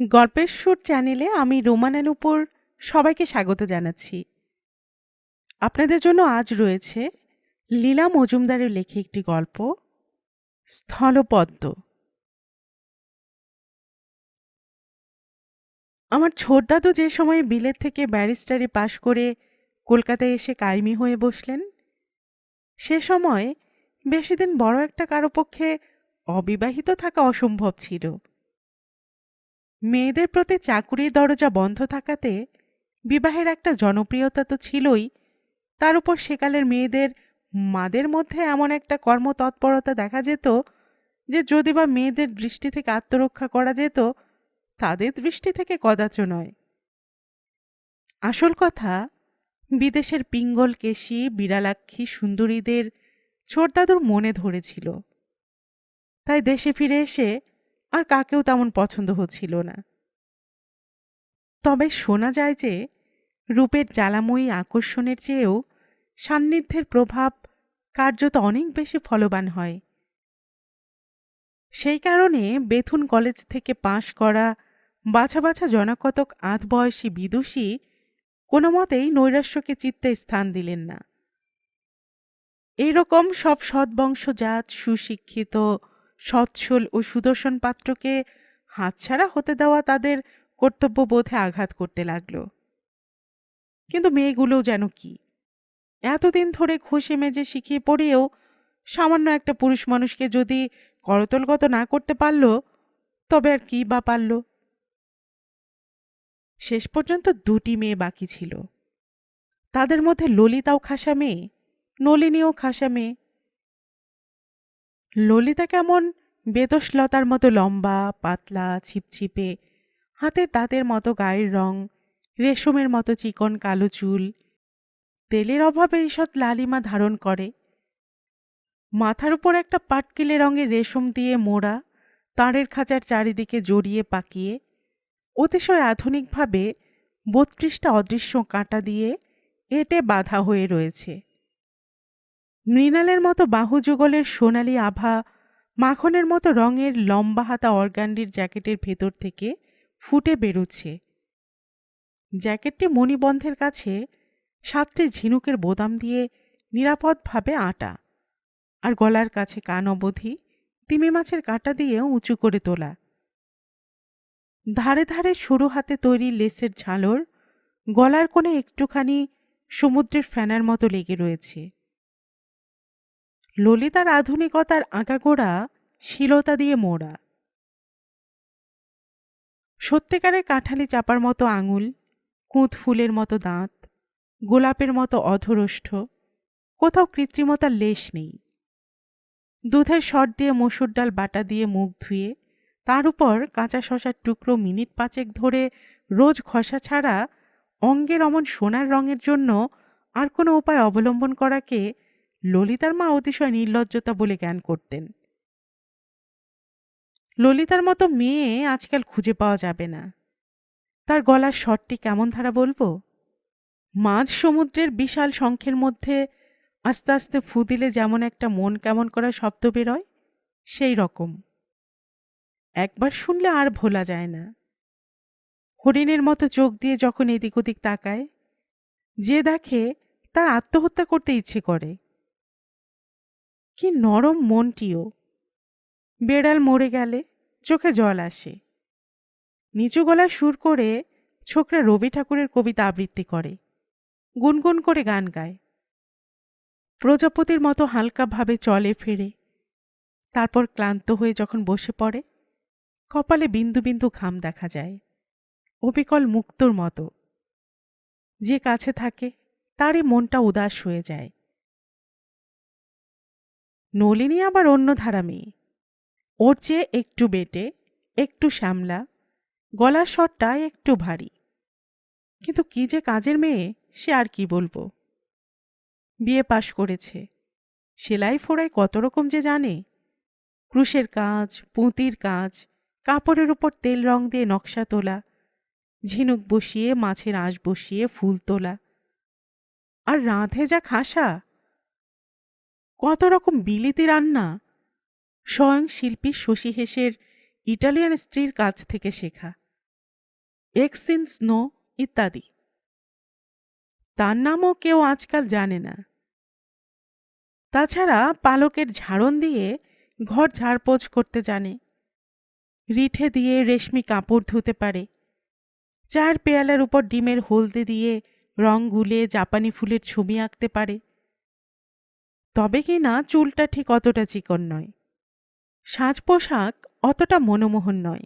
গল্পের সুর চ্যানেলে আমি রোমানের উপর সবাইকে স্বাগত জানাচ্ছি। আপনাদের জন্য আজ রয়েছে লীলা মজুমদারের লেখে একটি গল্প, স্থলপদ্ম। আমার ছোটদাদু যে সময়ে বিলেত থেকে ব্যারিস্টারি পাশ করে কলকাতায় এসে কায়েমি হয়ে বসলেন, সে সময় বেশি দিন বড় একটা কারও পক্ষে অবিবাহিত থাকা অসম্ভব ছিল। মেয়েদের প্রতি চাকুরির দরজা বন্ধ থাকাতে বিবাহের একটা জনপ্রিয়তা তো ছিলই। তার উপর সেকালের মেয়েদের, মাদের মধ্যে এমন একটা কর্মতৎপরতা দেখা যেত যে যদি বা মেয়েদের দৃষ্টি থেকে আত্মরক্ষা করা যেত, তাদের দৃষ্টি থেকে কদাচ নয়। আসল কথা, বিদেশের পিঙ্গল কেশি, বিড়ালাক্ষী সুন্দরীদের ছোটদাদুর মনে ধরেছিল। তাই দেশে ফিরে এসে আর কাকেও তেমন পছন্দ হচ্ছিল না। তবে শোনা যায় যে, রূপের জ্বালাময়ী আকর্ষণের চেয়েও সান্নিধ্যের প্রভাব কার্যত অনেক বেশি ফলবান হয়। সেই কারণে বেথুন কলেজ থেকে পাশ করা বাছা বাছা জনাকতক আধ বয়সী বিদুষী কোনো মতেই নৈরাশ্যকে চিত্তে স্থান দিলেন না। এইরকম সব সদ্বংশজাত সুশিক্ষিত সচ্ছল ও সুদর্শন পাত্রকে হাতছাড়া হতে দেওয়া তাদের কর্তব্যবোধে আঘাত করতে লাগল। কিন্তু মেয়েগুলোও যেন কি? এতদিন ধরে ঘষে মেজে শিখিয়ে পড়িয়েও সামান্য একটা পুরুষ মানুষকে যদি করতলগত না করতে পারল, তবে আর কি বা পারল? শেষ পর্যন্ত দুটি মেয়ে বাকি ছিল। তাদের মধ্যে ললিতাও খাসা মেয়ে, নলিনীও খাসা মেয়ে ললিতা কেমন বেদশলতার মতো লম্বা, পাতলা, ছিপছিপে, হাতের দাঁতের মতো গায়ের রং, রেশমের মতো চিকন কালো চুল। তেলের অভাবে ঈষৎ লালিমা ধারণ করে। মাথার উপর একটা পাটকিলে রঙের রেশম দিয়ে মোড়া, তাঁরের খাঁচার চারিদিকে জড়িয়ে পাকিয়ে, অতিশয় আধুনিকভাবে বত্রিশটা অদৃশ্য কাঁটা দিয়ে এটে বাধা হয়ে রয়েছে। মৃণালের মতো বাহুযুগলের সোনালি আভা, মাখনের মতো রঙের লম্বা হাতা অর্গান্ডির জ্যাকেটের ভেতর থেকে ফুটে বেরোচ্ছে। জ্যাকেটটি মণিবন্ধের কাছে সাতটি ঝিনুকের বোদাম দিয়ে নিরাপদভাবে আটা, আর গলার কাছে কান অবধি তিমি মাছের কাঁটা দিয়ে উঁচু করে তোলা। ধারে ধারে সরু হাতে তৈরি লেসের ঝালর গলার কোণে একটুখানি সমুদ্রের ফ্যানার মতো লেগে রয়েছে। ললিতার আধুনিকতার আগাগোড়া শিলতা দিয়ে মোড়া। সত্যিকারের কাঁঠালি চাপার মতো আঙুল, কুঁত ফুলের মতো দাঁত, গোলাপের মতো অধরষ্ঠ, কোথাও কৃত্রিমতার লেশ নেই। দুধের শট দিয়ে মসুর ডাল বাটা দিয়ে মুখ ধুয়ে, তার উপর কাঁচা শশার টুকরো মিনিট পাঁচেক ধরে রোজ খসা ছাড়া অঙ্গের অমন সোনার রঙের জন্য আর কোনো উপায় অবলম্বন করাকে ললিতার মা অতিশয় নির্লজ্জতা বলে জ্ঞান করতেন। ললিতার মতো মেয়ে আজকাল খুঁজে পাওয়া যাবে না। তার গলার স্বরটি কেমন ধারা বলব? মাঝ সমুদ্রের বিশাল শঙ্খের মধ্যে আস্তে আস্তে ফু দিলে যেমন একটা মন কেমন করা শব্দ বেরোয়, সেই রকম। একবার শুনলে আর ভোলা যায় না। হরিণের মতো চোখ দিয়ে যখন এদিক ওদিক তাকায়, যে দেখে তার আত্মহত্যা করতে ইচ্ছে করে। কি নরম মনটিও। বেড়াল মরে গেলে চোখে জল আসে। নিচু গলায় সুর করে ছোকরা রবি ঠাকুরের কবিতা আবৃত্তি করে। গুনগুন করে গান গায়। প্রজাপতির মতো হালকাভাবে চলে ফেরে। তারপর ক্লান্ত হয়ে যখন বসে পড়ে, কপালে বিন্দু বিন্দু ঘাম দেখা যায়। অবিকল মুক্তর মতো। যে কাছে থাকে, তারই মনটা উদাস হয়ে যায়। নলিনী আবার অন্য ধারা মেয়ে। ওর চেয়ে একটু বেটে, একটু শ্যামলা, গলার স্বরটা একটু ভারী। কিন্তু কি যে কাজের মেয়ে, সে আর কি বলব? বিয়ে পাশ করেছে। সেলাই ফোড়াই কত রকম যে জানে। ক্রুশের কাজ, পুঁতির কাজ, কাপড়ের উপর তেল রং দিয়ে নকশা তোলা, ঝিনুক বসিয়ে, মাছের আঁশ বসিয়ে ফুল তোলা। আর রাঁধে যা খাসা কত রকম বিলিতি রান্না? স্বয়ং শিল্পী শশী হেসের ইটালিয়ান স্ত্রীর কাছ থেকে শেখা। এক্স ইন স্নো ইত্যাদি। তার নামও কেউ আজকাল জানে না। তাছাড়া পালকের ঝাড়ন দিয়ে ঘর ঝাড়পোছ করতে জানে। রিঠে দিয়ে রেশমি কাপড় ধুতে পারে। চার পেয়ালার উপর ডিমের হলদে দিয়ে রং গুলে জাপানি ফুলের ছবি আঁকতে পারে। তবে কি না চুলটা ঠিক অতটা চিকন নয়। সাজ পোশাক অতটা মনোমোহন নয়।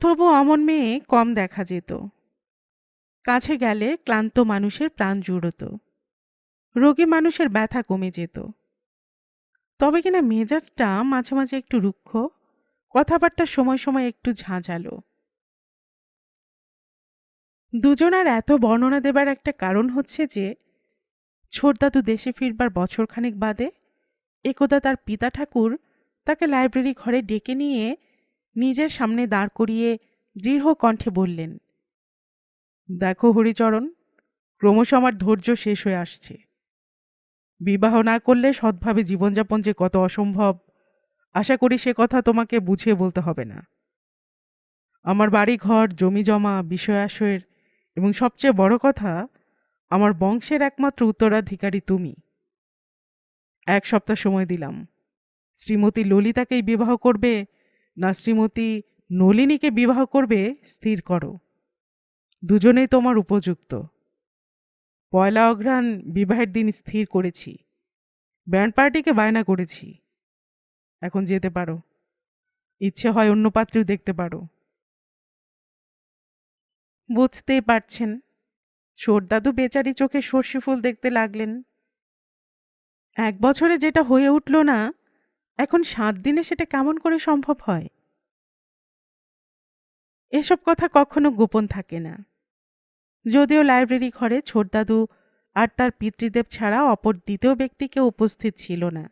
তবু অমন মেয়ে কম দেখা যেত। কাছে গেলে ক্লান্ত মানুষের প্রাণ জুড়ত। রোগী মানুষের ব্যথা কমে যেত। তবে কিনা মেজাজটা মাঝে মাঝে একটু রুক্ষ, কথাবার্তা সময় সময় একটু ঝাঁঝালো। দুজনার এত বর্ণনা দেবার একটা কারণ হচ্ছে যে ছোটদাদু দেশে ফিরবার বছরখানেক বাদে একদা তার পিতা ঠাকুর তাকে লাইব্রেরি ঘরে ডেকে নিয়ে নিজের সামনে দাঁড় করিয়ে দৃঢ় কণ্ঠে বললেন, দেখো হরিচরণ, ক্রমশ আমার ধৈর্য শেষ হয়ে আসছে। বিবাহ না করলে সৎভাবে জীবনযাপন যে কত অসম্ভব, আশা করি সে কথা তোমাকে বুঝিয়ে বলতে হবে না। আমার বাড়ি ঘর জমি জমা বিষয় আশয়ের এবং সবচেয়ে বড় কথা আমার বংশের একমাত্র উত্তরাধিকারী তুমি। এক সপ্তাহ সময় দিলাম। শ্রীমতী ললিতাকেই বিবাহ করবে না শ্রীমতী নলিনীকে বিবাহ করবে স্থির করো। দুজনেই তোমার উপযুক্ত। পয়লা অঘ্রাণ বিবাহের দিন স্থির করেছি। ব্যান্ড পার্টিকে বায়না করেছি। এখন যেতে পারো। ইচ্ছে হয় অন্য পাত্রেও দেখতে পারো। বুঝতেই পারছেন দাদু বেচারি চোখে সর্ষে ফুল দেখতে লাগলেন। এক বছরে যেটা হয়ে উঠল না, এখন সাত দিনে সেটা কেমন করে সম্ভব হয়? এসব কথা কখনো গোপন থাকে না। যদিও লাইব্রেরি ঘরে ছোটদাদু আর তার পিতৃদেব ছাড়া অপর দ্বিতীয় ব্যক্তিকে উপস্থিত ছিল না।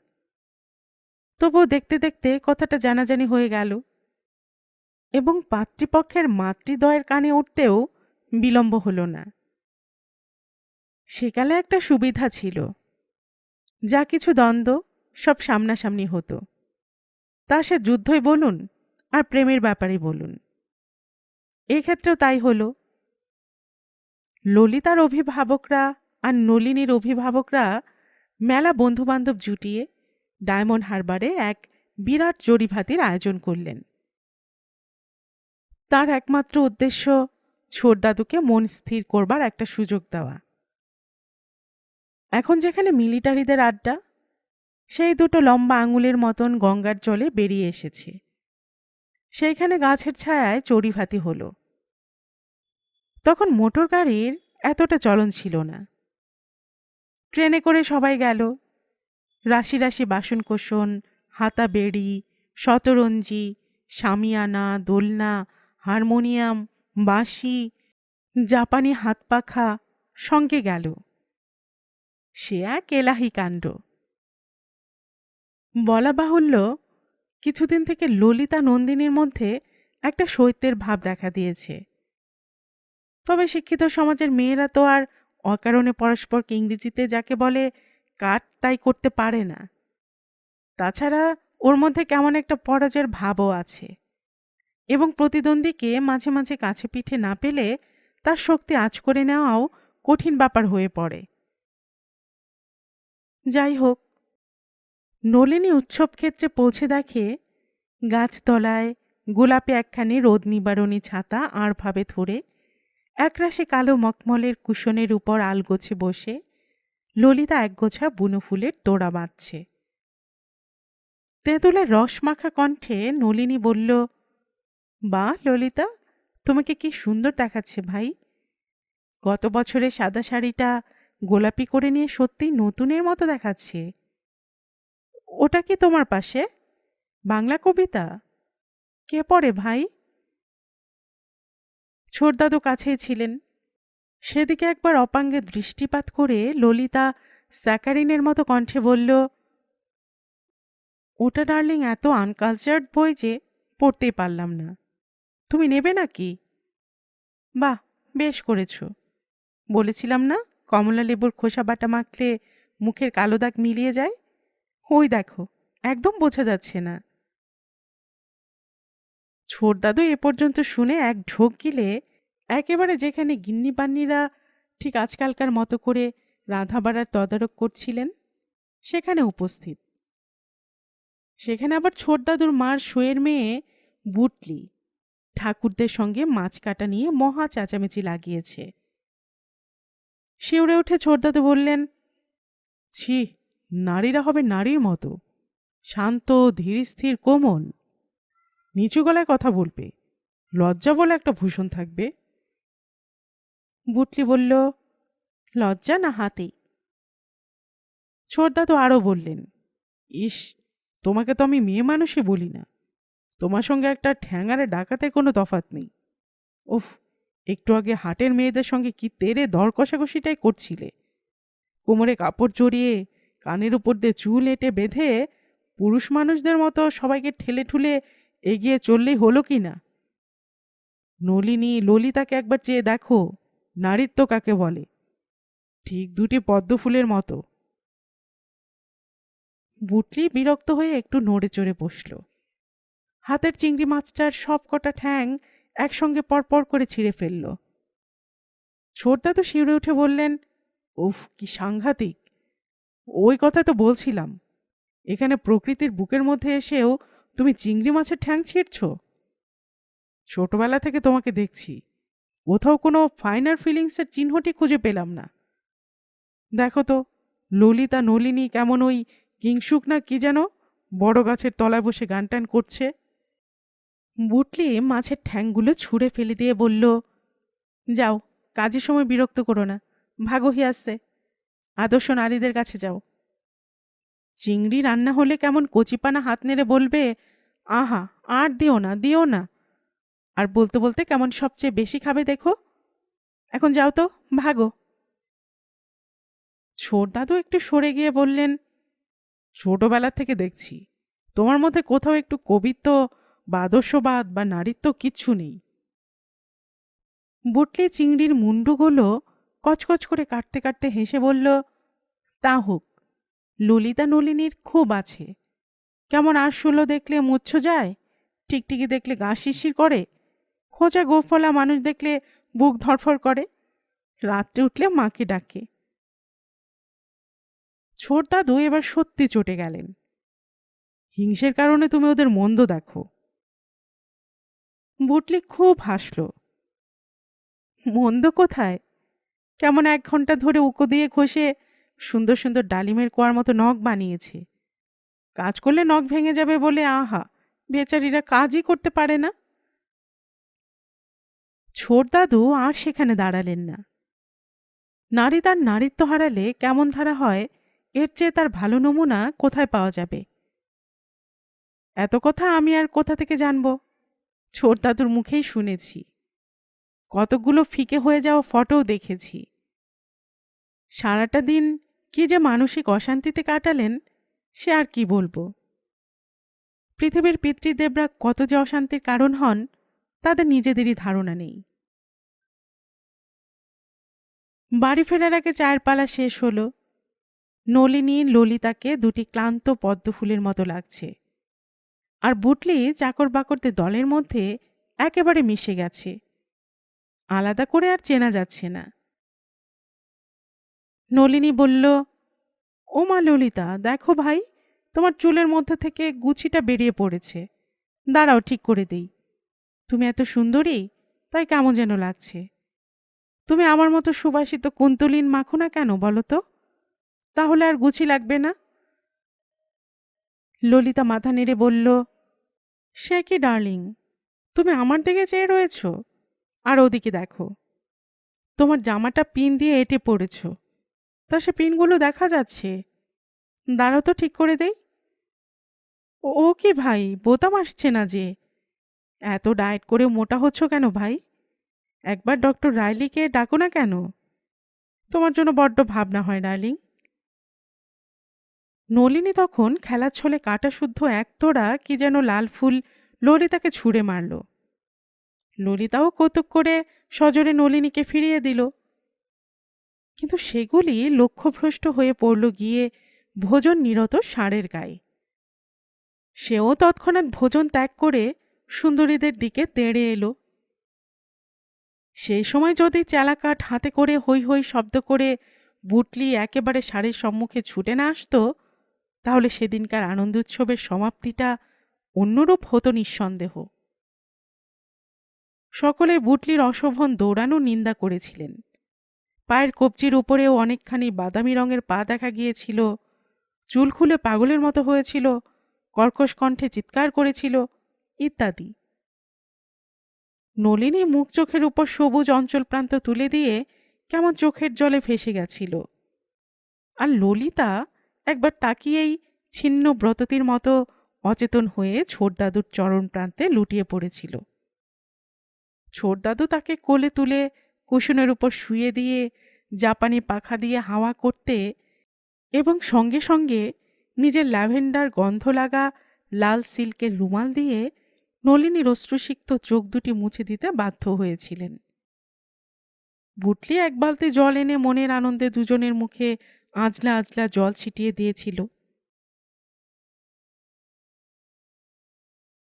তবুও দেখতে দেখতে কথাটা জানাজানি হয়ে গেল। এবং পাতৃপক্ষের মাতৃদয়ের কানে উঠতেও বিলম্ব হল না। সেকালে একটা সুবিধা ছিল। যা কিছু দ্বন্দ্ব সব সামনাসামনি হতো। তা সে যুদ্ধই বলুন আর প্রেমের ব্যাপারে বলুন। এক্ষেত্রেও তাই হলো। ললিতার অভিভাবকরা আর নলিনীর অভিভাবকরা মেলা বন্ধুবান্ধব জুটিয়ে ডায়মন্ড হারবারে এক বিরাট জরিভাতির আয়োজন করলেন। তার একমাত্র উদ্দেশ্য ছোটদাদুকে মন স্থির করবার একটা সুযোগ দেওয়া। এখন যেখানে মিলিটারিদের আড্ডা, সেই দুটো লম্বা আঙুলের মতন গঙ্গার জলে বেরিয়ে এসেছে। সেইখানে গাছের ছায়ায় চড়িভাতি হলো। তখন মোটর গাড়ির এতটা চলন ছিল না। ট্রেনে করে সবাই গেল। রাশি রাশি বাসনকোসন, হাতা বেড়ি, শতরঞ্জি শামিয়ানা দোলনা, হারমোনিয়াম, বাঁশি, জাপানি হাত পাখা সঙ্গে গেল। সে এক এলাহি কাণ্ড। বলা বাহুল্য, কিছুদিন থেকে ললিতা নন্দিনীর মধ্যে একটা শৈত্যের ভাব দেখা দিয়েছে। তবে শিক্ষিত সমাজের মেয়েরা তো আর অকারণে পরস্পরকে ইংরেজিতে যাকে বলে কাট তাই করতে পারে না। তাছাড়া ওর মধ্যে কেমন একটা পরাজয়ের ভাবও আছে। এবং প্রতিদ্বন্দ্বীকে মাঝে মাঝে কাছে পিঠে না পেলে তার শক্তি আজ করে নেওয়াও কঠিন ব্যাপার হয়ে পড়ে। যাই হোক। নলিনী উৎসব ক্ষেত্রে পৌঁছে দেখে গাছতলায় গোলাপে একখানি রোদ নিবারণী ছাতা আড়ভাবে ধরে একরাশে কালো মকমলের কুশনের উপর আলগোছে বসে ললিতা একগোছা বুনো ফুলের তোড়া বাঁধছে। তেঁতুলের রস মাখা কণ্ঠে নলিনী বলল, বা ললিতা, তোমাকে কি সুন্দর দেখাচ্ছে ভাই। গত বছরে সাদা শাড়িটা গোলাপি করে নিয়ে সত্যি নতুনের মতো দেখাচ্ছে। ওটা কি তোমার পাশে? বাংলা কবিতা? কে পড়ে ভাই? ছোটদাদু কাছেই ছিলেন। সেদিকে একবার অপাঙ্গে দৃষ্টিপাত করে ললিতা স্যাকারিনের মতো কণ্ঠে বলল, ওটা ডার্লিং এত আনকালচার্ড বই যে পড়তেই পারলাম না। তুমি নেবে নাকি? বাহ, বেশ করেছ। বলেছিলাম না? কমলা লেবুর খোসা বাটা মাখলে মুখের কালো দাগ মিলিয়ে যায়? ওই দেখো, একদম বোঝা যাচ্ছে না। ছোটদাদু এ পর্যন্ত শুনে এক ঢোক গিলে একেবারে যেখানে গিন্নিবান্নিরা ঠিক আজকালকার মতো করে রাধা বাড়ার তদারক করছিলেন, সেখানে উপস্থিত। সেখানে আবার ছোটদাদুর মার শোয়ের মেয়ে বুটলি ঠাকুরদের সঙ্গে মাছ কাটা নিয়ে মহা চেঁচামেচি লাগিয়েছে। শিউরে উঠে ছোটদাদু বললেন, ছি, নারীরা হবে নারীর মতো, শান্ত ধীরস্থির কোমল। নিচু গলায় কথা বলবে, লজ্জা বলে একটা ভূষণ থাকবে। বুটলি বলল, লজ্জা না হাতে? ছোটদা তো আরও বললেন, ইস, তোমাকে তো আমি মেয়ে মানুষই বলি না। তোমার সঙ্গে একটা ঠ্যাঙারে ডাকাতের কোনো তফাত নেই। উফ একটু আগে হাটের মেয়েদের সঙ্গে কি তেরে দর কষাকষিটাই করছিলে? কোমরে কাপড় জড়িয়ে কানের উপর দিয়ে চুল এঁটে বেঁধে পুরুষ মানুষদের মতো সবাইকে ঠেলে ঠুলে এগিয়ে চললেই হলো কি না? নলিনী ললিতাকে একবার চেয়ে দেখো, নারীত্ব কাকে বলে? ঠিক দুটি পদ্ম ফুলের মতো। বুটলি বিরক্ত হয়ে একটু নড়ে চড়ে বসল। হাতের চিংড়ি মাছটার সব কটা ঠ্যাং একসঙ্গে পরপর করে ছিঁড়ে ফেলল। ছোটদা তো শিউরে উঠে বললেন, উফ, কি সাংঘাতিক। ওই কথা তো বলছিলাম। এখানে প্রকৃতির বুকের মধ্যে এসেও তুমি চিংড়ি মাছের ঠ্যাং ছিঁড়ছ? ছোটবেলা থেকে তোমাকে দেখছি। কোথাও কোনো ফাইনার ফিলিংসের চিহ্নটি খুঁজে পেলাম না। দেখো তো, ললিতা নলিনী কেমন ওই কিংসুক না কি যেন বড় গাছের তলায় বসে গান টান করছে। বুটলি মাছের ঠ্যাংগুলো ছুঁড়ে ফেলে দিয়ে বলল, যাও, কাজের সময় বিরক্ত করো না ভাগো আসছে। আদর্শ নারীদের কাছে যাও। চিংড়ি রান্না হলে কেমন কচিপানা হাত নেড়ে বলবে, আহা, আর দিও না দিও না। আর বলতে বলতে কেমন সবচেয়ে বেশি খাবে দেখো? এখন যাও তো, ভাগো। ছোট দাদু একটু সরে গিয়ে বললেন, ছোটবেলা থেকে দেখছি, তোমার মধ্যে কোথাও একটু কবিত্ব বা আদর্শবাদ বা নারীত্ব কিচ্ছু নেই। বুটলি চিংড়ির মুন্ডুগুলো কচকচ করে কাটতে কাটতে হেসে বলল, তা হোক, ললিতা নলিনীর খুব আছে। কেমন আরশোলো দেখলে মুচ্ছ যায়, টিকটিকি দেখলে গা শিরশির করে, খোঁচা গোফলা মানুষ দেখলে বুক ধরফর করে, রাত্রে উঠলে মাকে ডাকে। ছোট দাদু এবার সত্যি চটে গেলেন। হিংসের কারণে তুমি ওদের মন্দ দেখো। বুটলি খুব হাসল। মন্দ কোথায়? কেমন এক ঘণ্টা ধরে উকো দিয়ে ঘষে সুন্দর সুন্দর ডালিমের কোয়ার মতো নখ বানিয়েছে। কাজ করলে নখ ভেঙে যাবে বলে আহা, বেচারিরা কাজই করতে পারে না। ছোট দাদু আর সেখানে দাঁড়ালেন না। নারী তার নারীত্ব হারালে কেমন ধারা হয়, এর চেয়ে তার ভালো নমুনা কোথায় পাওয়া যাবে? এত কথা আমি আর কোথা থেকে জানব? ছোট দাদুর মুখেই শুনেছি। কতগুলো ফিকে হয়ে যাওয়া ফটোও দেখেছি। সারাটা দিন কি যে মানসিক অশান্তিতে কাটালেন, সে আর কি বলব? পৃথিবীর পিতৃদেবরা কত যে অশান্তির কারণ হন, তাদের নিজেদেরই ধারণা নেই। বাড়ি ফেরার আগে চায়ের পালা শেষ হলো। নলিনী ললিতাকে দুটি ক্লান্ত পদ্মফুলের মতো লাগছে। আর বুটলি চাকর বাকরদের দলের মধ্যে একেবারে মিশে গেছে। আলাদা করে আর চেনা যাচ্ছে না। নলিনী বলল ও মা ললিতা, দেখো ভাই, তোমার চুলের মধ্যে থেকে গুছিটা বেরিয়ে পড়েছে। দাঁড়াও, ঠিক করে দেই। তুমি এত সুন্দরী, তাই কেমন যেন লাগছে। তুমি আমার মতো সুবাসিত কুন্তলিন মাখো না কেন বলো তো? তাহলে আর গুছি লাগবে না? ললিতা মাথা নেড়ে বলল সে কি ডার্লিং? তুমি আমার দিকে চেয়ে রয়েছ? আর ওদিকে দেখো, তোমার জামাটা পিন দিয়ে এঁটে পড়েছ। তা সে পিনগুলো দেখা যাচ্ছে। দাঁড়াও তো ঠিক করে দেই। ও কি ভাই, বোতাম আসছে না যে? এত ডায়েট করে মোটা হচ্ছ কেন ভাই? একবার ডক্টর রাইলিকে ডাকো না কেন? তোমার জন্য বড্ড ভাবনা হয় ডার্লিং। নলিনী তখন খেলার ছলে কাটা শুদ্ধ একতোড়া কি যেন লাল ফুল ললিতাকে ছুঁড়ে মারল। ললিতাও কৌতুক করে সজোরে নলিনীকে ফিরিয়ে দিল। কিন্তু সেগুলি লক্ষ্যভ্রষ্ট হয়ে পড়ল গিয়ে ভোজন নিরত ষাঁড়ের গায়ে। সেও তৎক্ষণাৎ ভোজন ত্যাগ করে সুন্দরীদের দিকে তেড়ে এলো। সেই সময় যদি চালাকাঠ হাতে করে হৈ হৈ শব্দ করে বুটলি একেবারে সারের সম্মুখে ছুটে না আসতো তাহলে সেদিনকার আনন্দ উৎসবের সমাপ্তিটা অন্যরূপ হতো নিঃসন্দেহ। সকলে বুটলির অশোভন দৌড়ানো নিন্দা করেছিলেন। পায়ের কবজির উপরেও অনেকখানি বাদামি রঙের পা দেখা গিয়েছিল, চুল খুলে পাগলের মতো হয়েছিল, কর্কশ কণ্ঠে চিৎকার করেছিল, ইত্যাদি। নলিনী মুখ চোখের উপর সবুজ অঞ্চল প্রান্ত তুলে দিয়ে কেমন চোখের জলে ভেসে গেছিল। আর ললিতা একবার তাকিয়েই ছিন্ন ব্রততির মতো অচেতন হয়ে ছোটদাদুর চরণ প্রান্তে লুটিয়ে পড়েছিল। ছোটদাদু তাকে কোলে তুলে কুশনের উপর শুয়ে দিয়ে, জাপানি পাখা দিয়ে হাওয়া করতে এবং সঙ্গে সঙ্গে নিজের ল্যাভেন্ডার গন্ধ লাগা লাল সিল্কের রুমাল দিয়ে নলিনীর অশ্রুসিক্ত চোখ দুটি মুছে দিতে বাধ্য হয়েছিলেন। বুটলি এক বালতি জল এনে মনের আনন্দে দুজনের মুখে আজলা আজলা জল ছিটিয়ে দিয়েছিল।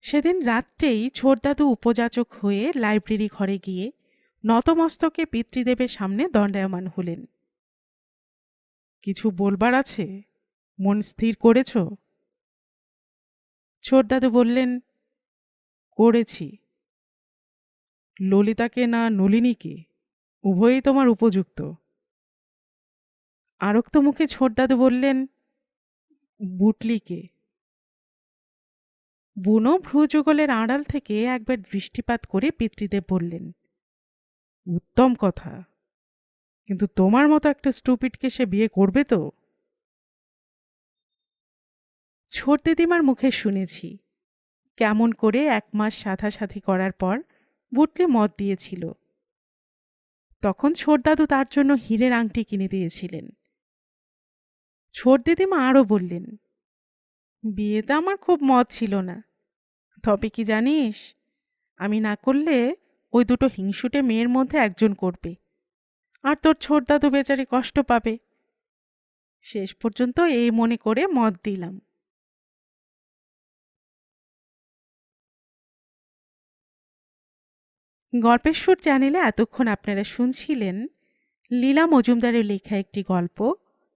সেদিন রাত্রেই ছোটদাদু উপযাচক হয়ে লাইব্রেরি ঘরে গিয়ে নতমস্তকে পিতৃদেবের সামনে দণ্ডায়মান হলেন। কিছু বলবার আছে? মন স্থির করেছ? ছোটদাদু বললেন, করেছি। ললিতাকে না নলিনীকে, উভয়ই তোমার উপযুক্ত। আরক্ত মুখে ছোটদাদু বললেন, বুটলিকে। বুনো ভ্রুযুগলের আড়াল থেকে একবার দৃষ্টিপাত করে পিতৃদেব বললেন, উত্তম কথা, কিন্তু তোমার মতো একটা স্টুপিডকে সে বিয়ে করবে তো? ছোট দিদিমার মুখে শুনেছি, কেমন করে এক মাস সাথাসাথি করার পর বুটলি মত দিয়েছিল। তখন ছোট দাদু তার জন্য হীরের আংটি কিনে দিয়েছিলেন। ছোট দিদিমা আরও বললেন বিয়েতে আমার খুব মত ছিল না। তবে কি জানিস, আমি না করলে ওই দুটো হিংসুটে মেয়ের মধ্যে একজন করবে। আর তোর ছোট দাদু বেচারি কষ্ট পাবে। শেষ পর্যন্ত এই মনে করে মত দিলাম। গল্পের সুর চ্যানেলে এতক্ষণ আপনারা শুনছিলেন লীলা মজুমদারের লেখা একটি গল্প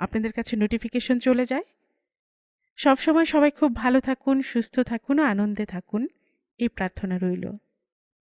আপনাদের কাছে নোটিফিকেশন চলে যায়। সবসময় সবাই খুব ভালো থাকুন, সুস্থ থাকুন আনন্দে থাকুন। এই প্রার্থনা রইল।